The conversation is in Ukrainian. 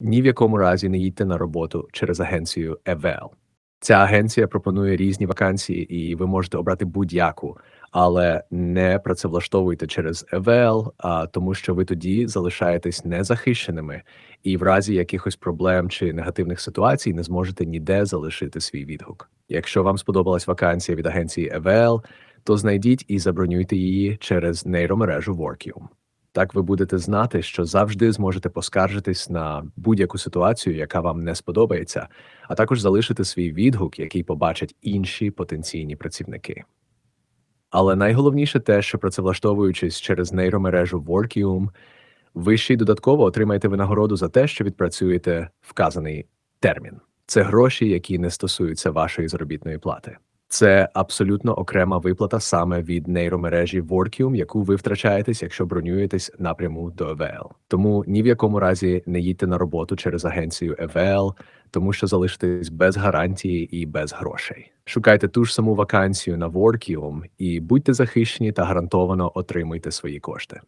Ні в якому разі не їдьте на роботу через агенцію EVL. Ця агенція пропонує різні вакансії, і ви можете обрати будь-яку, але не працевлаштовуйте через EVL, а тому що ви тоді залишаєтесь незахищеними і в разі якихось проблем чи негативних ситуацій не зможете ніде залишити свій відгук. Якщо вам сподобалась вакансія від агенції EVL, то знайдіть і забронюйте її через нейромережу Workium. Так ви будете знати, що завжди зможете поскаржитись на будь-яку ситуацію, яка вам не сподобається, а також залишити свій відгук, який побачать інші потенційні працівники. Але найголовніше те, що працевлаштовуючись через нейромережу Workium, ви ще й додатково отримаєте винагороду за те, що відпрацюєте вказаний термін. Це гроші, які не стосуються вашої заробітної плати. Це абсолютно окрема виплата саме від нейромережі Workium, яку ви втрачаєтесь, якщо бронюєтесь напряму до EVL. Тому ні в якому разі не їдьте на роботу через агенцію EVL, тому що залишитесь без гарантії і без грошей. Шукайте ту ж саму вакансію на Workium і будьте захищені та гарантовано отримуйте свої кошти.